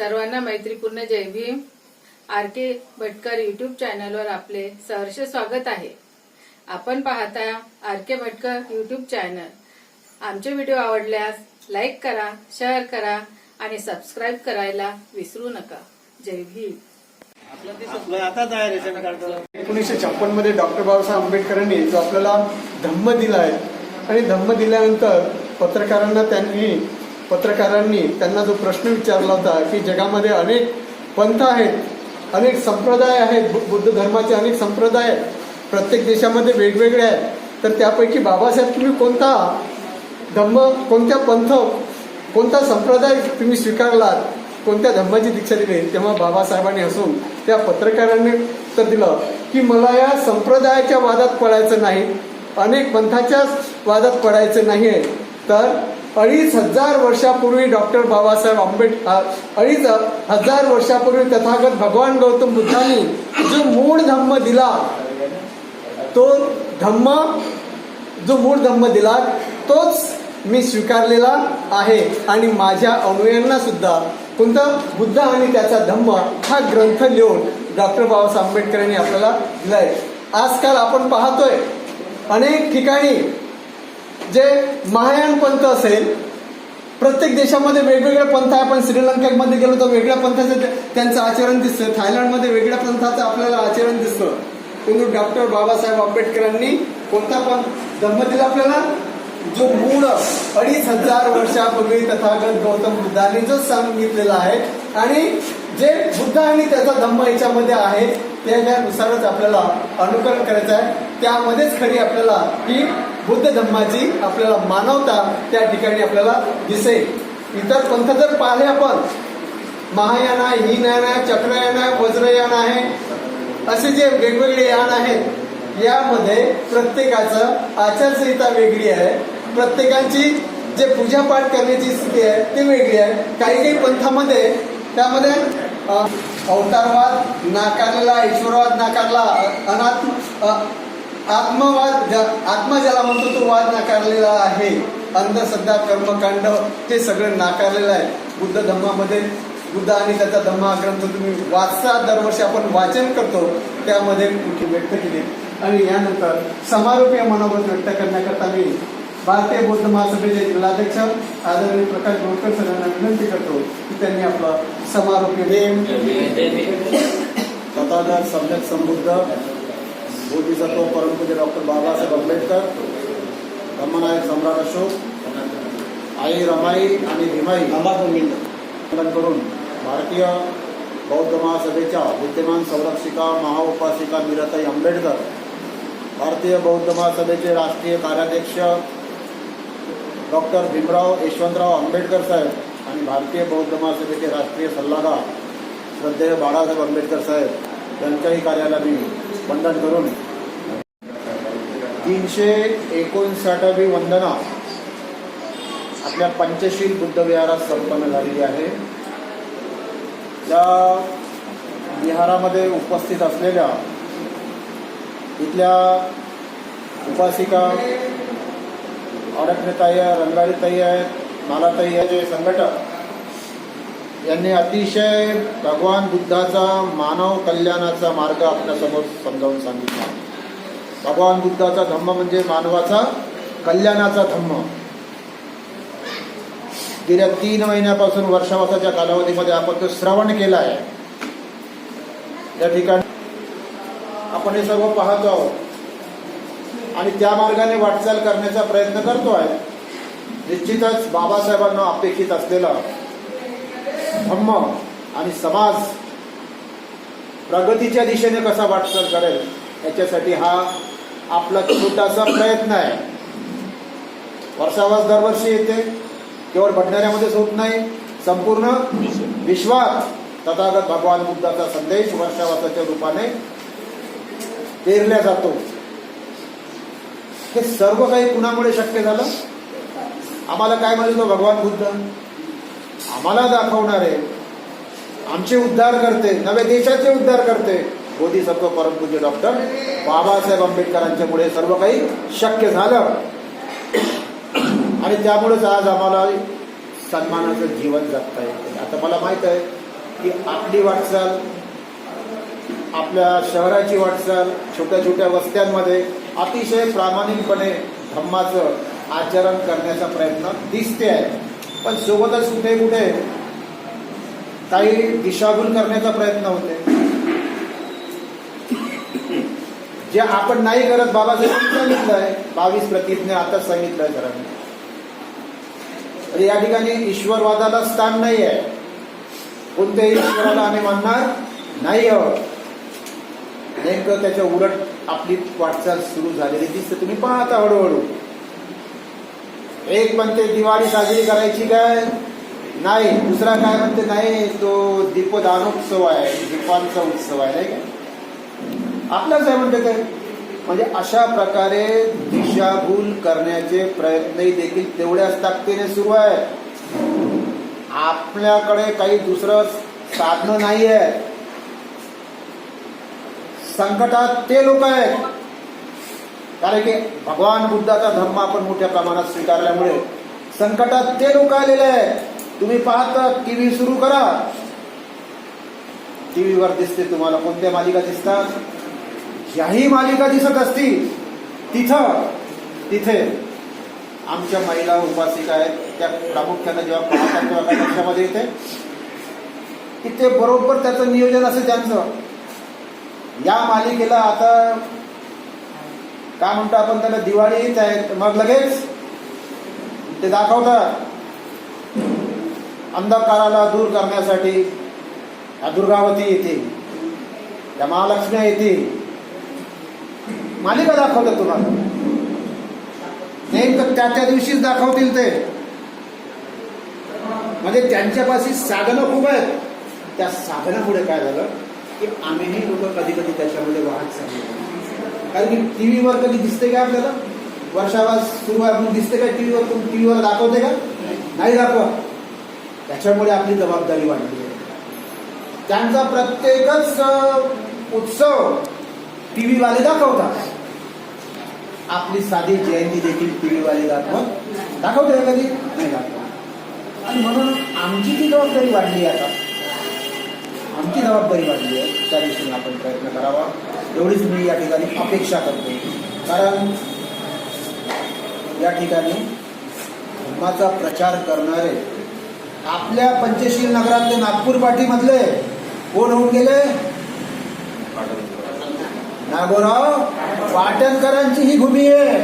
सर्वांना मैत्रीपूर्ण जय Bhim. R K Bhatkar YouTube चॅनलवर आपले सहर्ष स्वागत आहे. आपण पाहता R K Bhatkar YouTube channel आमचे व्हिडिओ आवडल्यास लाईक करा शेअर करा आणि सबस्क्राईब करायला विसरू नका. जय भीम. एकोणीसशे छप्पनमध्ये डॉक्टर बाबासाहेब आंबेडकरांनी जो आपल्याला धम्म दिला आहे आणि धम्म दिल्यानंतर पत्रकारांना त्यांनी पत्रकारांनी त्यांना जो प्रश्न विचारला होता की जगामध्ये अनेक पंथ आहेत अनेक संप्रदाय आहेत बु- बुद्ध धर्माचे अनेक संप्रदाय आहेत प्रत्येक देशामध्ये वेगवेगळे आहेत तर त्यापैकी बाबासाहेब तुम्ही कोणता धम्म कोणत्या पंथ कोणता संप्रदाय तुम्ही स्वीकारलात कोणत्या धम्माची दीक्षा दिली? तेव्हा बाबासाहेबांनी हसून त्या पत्रकारांनी उत्तर दिलं की मला या संप्रदायाच्या वादात पडायचं नाही अनेक पंथाच्या वादात पडायचं नाही आहे तर अडीच हजार वर्षापूर्वी डॉक्टर बाबासाहेब आंबेडकर अडीच हजार वर्षापूर्वी तथागत भगवान गौतम बुद्धांनी जो मूळ धम्म दिला तो धम्म जो मूळ धम्म दिला तोच मी स्वीकारलेला आहे. आणि माझ्या अनुयांना सुद्धा. कोणता? बुद्ध आणि त्याचा धम्म हा ग्रंथ लिहून डॉक्टर बाबासाहेब आंबेडकरांनी आपल्याला दिलाय. आजकाल आपण पाहतोय अनेक ठिकाणी जे महायान पंथ असेल प्रत्येक देशामध्ये वेगवेगळे पंथ आहे. आपण श्रीलंकेमध्ये गेलो तर वेगळ्या पंथाचं त्यांचं आचरण दिसतं. थायलंडमध्ये वेगळ्या पंथाचं आपल्याला आचरण दिसतं. कोणी डॉक्टर बाबासाहेब आंबेडकरांनी कोणता पण धर्म दिला आपल्याला जो मूळ अडीच हजार वर्षापूर्वी तथागत गौतम बुद्धांनी जो सांगितलेला आहे आणि जे बुद्ध आणि त्याचा धम्म याच्यामध्ये आहे त्यानुसारच आपल्याला अनुकरण करायचं आहे. त्यामध्येच खरी आपल्याला ही बुद्ध धम्माची आपल्याला मानवता त्या ठिकाणी आपल्याला दिसेल. इतर पंथ जर पाहिले आपण महायान आहे हीनयान आहे चक्रयान आहे वज्रयान आहे असे जे वेगवेगळे यान आहेत यामध्ये प्रत्येकाचं आचारसंहिता वेगळी आहे. प्रत्येकांची जे पूजापाठ करण्याची स्थिती आहे ती वेगळी आहे. काही काही पंथामध्ये त्यामध्ये अवतारवाद नाकारलेला ईश्वरवाद नाकारला अनात्म आत्मवाद आत्मा ज्याला म्हणतो तो वाद नाकारलेला आहे अंधश्रद्धा कर्मकांड हे सगळं नाकारलेलं आहे बुद्ध धर्मामध्ये बुद्ध आणि त्याचा धम्मा ग्रंथ तुम्ही वाचता दरवर्षी आपण वाचन करतो त्यामध्ये कृती व्यक्त केली आणि यानंतर समारोपीय मनोगत व्यक्त करण्याकरता मी भारतीय बौद्ध महासभेचे जिल्हाध्यक्ष आदरणीय प्रकाश गोडकर सरांना विनंती करतो की त्यांनी आपलं समारोपीय तथागत सम्यक समृद्ध बोधिसत्व परमपूज्य डॉक्टर बाबासाहेब आंबेडकर धम्मनायक सम्राट अशोक आई रमाई आणि भीमाई वंदन करून भारतीय बौद्ध महासभेच्या विद्यमान संरक्षिका महाउपासिका मीराताई आंबेडकर भारतीय बौद्ध महासभेचे राष्ट्रीय कार्याध्यक्ष डॉक्टर भीमराव यशवंतराव आंबेडकर साहेब आणि भारतीय बौद्ध महासभेचे राष्ट्रीय सल्लागार श्रद्धेय बाळासाहेब आंबेडकर साहेब यांच्याही कार्याला मी वंदन करून. तीनशे एकोणसाठावी वंदना आपल्या पंचशील बुद्धविहारात संपन्न झालेली आहे. त्या विहारामध्ये उपस्थित असलेल्या इथल्या उपासिका अडकणेताई आहे रंगारीताई आहेत मालाताई आहे जे संघटक यांनी अतिशय भगवान बुद्धाचा मानव कल्याणाचा मार्ग आपल्यासमोर समजावून सांगितला. भगवान बुद्धाचा धम्म म्हणजे मानवाचा कल्याणाचा धम्म. गेल्या तीन महिन्यापासून वर्षावासाच्या कालावधीमध्ये आपण तो श्रवण केला आहे या ठिकाणी आपण हे सर्व पाहतो आहोत. आणि त्या मार्गाने वाटचाल करण्याचा प्रयत्न करतो आहे निश्चितच बाबासाहेबांना अपेक्षित असलेला धम्म आणि समाज प्रगतीच्या दिशेने कसा वाटचाल करेल याच्यासाठी हा आपला छोटासा प्रयत्न आहे. वर्षावास दरवर्षी येते केवळ भंडाऱ्यामध्येच होत नाही संपूर्ण विश्वात तथागत भगवान बुद्धाचा संदेश वर्षावासाच्या रूपाने पेरल्या जातो. हे सर्व काही कुणामुळे शक्य झालं? आम्हाला काय म्हणतो भगवान बुद्ध? आम्हाला दाखवणारे. आमचे उद्धार करते नव्या देशाचे उद्धार करते. बोधिसत्व परमपूज्य डॉक्टर बाबासाहेब आंबेडकरांच्यामुळे सर्व काही शक्य झालं. आणि त्यामुळेच आज आम्हाला सन्मानाचं जीवन जगता येते आता मला माहीत आहे की आपली वाटचाल आपल्या शहराची वाटचाल छोट्या छोट्या वस्त्यांमध्ये अतिशय प्रामाणिकपणे धम्माचं आचरण करण्याचा प्रयत्न दिसते आहे. पण सोबतच कुठे कुठे काही दिशाभूल करण्याचा प्रयत्न होते. जे आपण नाही करत बाबासाहेबांनी सांगितलंय बावीस प्रतिज्ञा आताच सांगितलंय सरांनी तर या ठिकाणी ईश्वरवादाला स्थान नाही आहे कोणत्याही ईश्वराला आम्ही मानणार नाही आहोत. नेमकं त्याच्या उलट आपली वाटचाल सुरू झालेली दिसते. तुम्ही पाहता हळूहळू. एक म्हणते दिवाळी साजरी करायची काय? नाही. दुसरा काय म्हणते नाही तो दीपदानोत्सव आहे दीपांचा उत्सव आहे नाही का? आपलाच आहे म्हणते काय म्हणजे अशा प्रकारे दिशाभूल करण्याचे प्रयत्नही देखील तेवढ्याच ताकदीने सुरू आहे. आपल्याकडे काही दुसरं साधनं नाही आहे संकटात ते लोक आहेत. कारण की भगवान बुद्धाचा धर्म आपण मोठ्या प्रमाणात स्वीकारल्यामुळे संकटात ते लोक आलेले आहेत. तुम्ही पाहता टीव्ही सुरू करा. टीव्हीवर दिसते तुम्हाला कोणत्या मालिका दिसतात? ज्याही मालिका दिसत असतील तिथं तिथे आमच्या महिला उपासिका आहेत. त्या प्रामुख्यानं जेव्हा पाहतात तेव्हा लक्षामध्ये येते? की ते बरोबर त्याचं नियोजन असेल त्यांचं. या मालिकेला आता काय म्हणतो आपण त्याला दिवाळी येत आहे. मग लगेच ते दाखवतात. अंधकाराला दूर करण्यासाठी या दुर्गावती येते. त्या महालक्ष्मी येते. मालिका दाखवतात तुम्हाला. नेमकं त्या त्या दिवशीच दाखवतील ते. म्हणजे त्यांच्यापाशी साधनं खूप आहेत. त्या साधनामुळे काय झालं? की आम्हीही लोक कधी कधी त्याच्यामध्ये वाहत चाललो. कारण की टीव्हीवर कधी दिसते का आपल्याला? वर्षावास सुरू आहे म्हणून दिसते का टीव्हीवर पण टीव्हीवर दाखवते का? नाही दाखवत. त्याच्यामुळे आपली जबाबदारी वाढली. आहे त्यांचा प्रत्येकच उत्सव टीव्ही वाले दाखवतात. आपली साधी जयंती देखील टीव्ही वाले दाखवत. दाखवते का कधी? नाही दाखवत. आणि म्हणून आमची ती जबाबदारी वाढली आहे आता. आमची जबाबदारी वाढली आहे. त्या दिवशी आपण प्रयत्न करावा. एवढीच मी या ठिकाणी अपेक्षा करतो कारण या ठिकाणी धर्माचा प्रचार करणारे आपल्या पंचशील नगरातले नागपूर पाठीमधले कोण होऊन गेले? नागोराव पाटणकरांची ही भूमी आहे.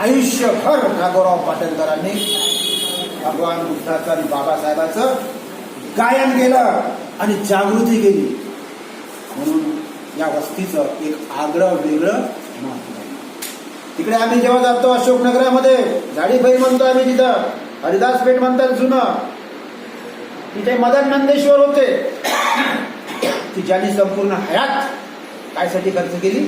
आयुष्यभर नागोराव पाटणकरांनी भगवान बुद्धाचं आणि बाबासाहेबाचं गायन केलं. आणि जागृती केली. म्हणून या वस्तीचं एक आगळं वेगळं महत्त्व तिकडे आम्ही जेव्हा जातो अशोकनगरामध्ये झाडीबाई म्हणतो आम्ही तिथं हरिदास पेठ म्हणतात जुनं. तिथे मदन नंदेश्वर होते. की ज्यांनी संपूर्ण हयात कायसाठी खर्च केली?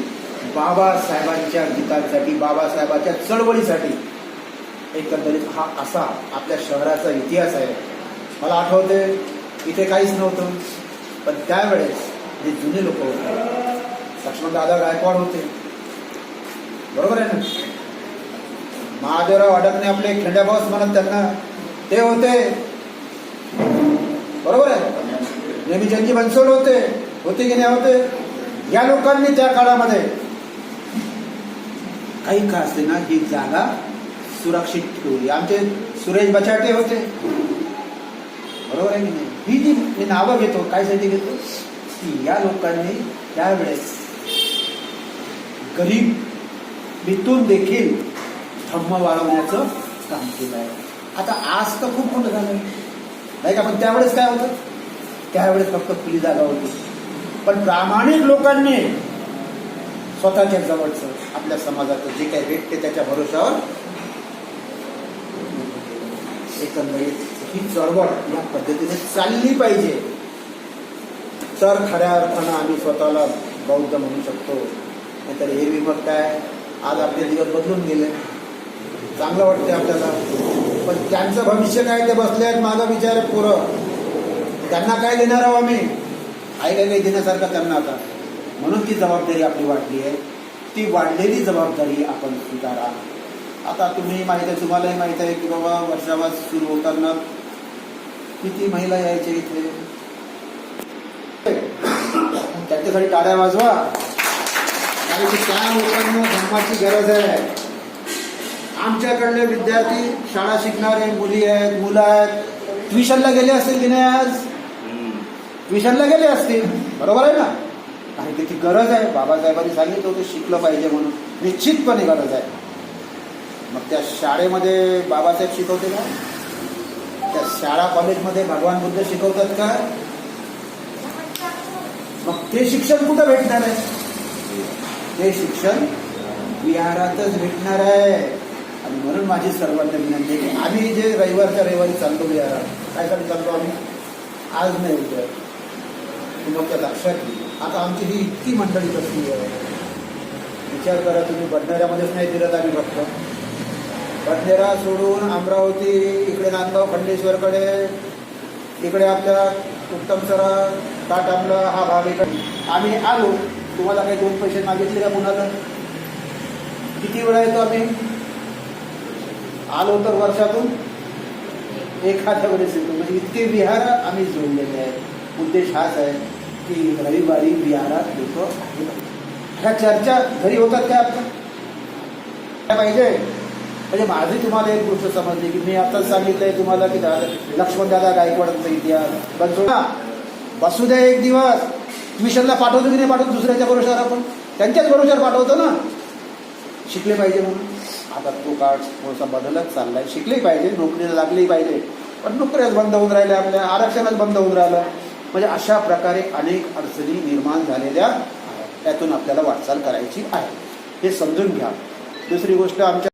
बाबासाहेबांच्या गीतांसाठी बाबासाहेबांच्या चळवळीसाठी. एकंदरीत हा असा आपल्या शहराचा इतिहास आहे. मला आठवते इथे काहीच नव्हतं. पण त्यावेळेस जे जुने लोक होते लक्ष्मणदादा गायकवाड होते. बरोबर आहे ना? महादेवराव अडकणे आपले खेड्याबॉस म्हणत त्यांना ते होते. बरोबर आहे? नेहमीचंदजी बनसोड होते होते की नाही होते? या लोकांनी त्या काळामध्ये काही का असते ना ही जागा सुरक्षित ठेवली. आमचे सुरेश बचाटे होते. बरोबर आहे की नाही? ही जी मी नावं घेतो कायसाठी घेतो? की या लोकांनी त्यावेळेस गरीब बितून देखील धम्म वाढवण्याचं काम केलं आहे. आता आज तर खूप मोठं झालं. नाही का? पण त्यावेळेस काय होतं? त्यावेळेस फक्त खुली जागा होती. पण प्रामाणिक लोकांनी स्वतःच्या जवळचं आपल्या समाजाचं जे काही भेटते त्याच्या भरोशावर एकंदरीत ही चळवळ या पद्धतीने चालली पाहिजे. तर खऱ्या अर्थानं आम्ही स्वतःला बौद्ध म्हणू शकतो. नाहीतर एरवी मग काय? आज आपले दिवस बदलून गेले. चांगलं वाटते आपल्याला. पण त्यांचं भविष्य काय ते बसले आहेत माझा विचार आहे पुरं. त्यांना काय देणार आहोत आम्ही? आहे काय काही देण्यासारखं त्यांना आता. म्हणून ती जबाबदारी आपली वाढली आहे. ती वाढलेली जबाबदारी आपण स्वीकारा. आता तुम्ही माहीत आहे तुम्हालाही माहीत आहे की बाबा वर्षावास सुरू होताना किती महिला यायच्या इथे? त्यांच्यासाठी टाळ्या वाजवा. कारण की त्या लोकांना धर्माची गरज आहे. आमच्याकडले विद्यार्थी शाळा शिकणारे मुली आहेत मुलं आहेत. ट्युशनला गेले असतील की नाही आज? ट्युशनला गेले असतील. बरोबर आहे ना? आणि त्याची गरज आहे. बाबासाहेबांनी सांगितलं होतं शिकलं पाहिजे म्हणून. निश्चितपणे गरज आहे. मग त्या शाळेमध्ये बाबासाहेब शिकवते का त्या शाळा कॉलेजमध्ये भगवान बुद्ध शिकवतात का? मग ते शिक्षण कुठं भेटणार आहे? ते शिक्षण विहारातच भेटणार आहे. आणि म्हणून माझी सर्वांना विनंती आहे की आम्ही जे रविवारच्या रविवारी चालतो विहारात काय साठी चालतो आम्ही? आज नाही उद्या. मग त्या लक्षात घे आता आमची ही इतकी मंडळी कसली आहे. विचार करा तुम्ही बंधाऱ्यामध्येच नाही फिरत आम्ही फक्त. बडनेरा सोडून अमरावती इकडे नांदगाव खंडेश्वरकडे. इकडे आपल्या उत्तम सरा टाटामला हा भाग इकडे. आम्ही आलो. तुम्हाला काही दोन पैसे मागितले का कुणाला? किती वेळा येतो आम्ही? आलो तर वर्षातून एखाद्या वेळेस येतो. म्हणजे इतके विहार आम्ही जोडलेले आहेत. उद्देश हाच आहे की रविवारी विहारात लोक ह्या चर्चा घरी होतात त्या काय पाहिजे. म्हणजे माझी तुम्हाला एक गोष्ट समजली की मी आताच सांगितलंय तुम्हाला की लक्ष्मण दादा गायकवाडांचा इतिहास. पण सोडा बसू द्या एक दिवस ट्युशनला पाठवतो की नाही पाठवतो? दुसऱ्याच्या भरोशावर आपण. त्यांच्याच भरोशावर पाठवतो ना. शिकले पाहिजे म्हणून. आता तो काळ थोडासा बदलत चाललाय. शिकले पाहिजे. नोकरीला लागली पाहिजे. पण नोकऱ्याच बंद होऊन राहिल्या आपल्या. आरक्षणच बंद होऊन राहिलं. म्हणजे अशा प्रकारे अनेक अडचणी निर्माण झालेल्या त्यातून आपल्याला वाटचाल करायची आहे. हे समजून घ्या. दुसरी गोष्ट आमच्या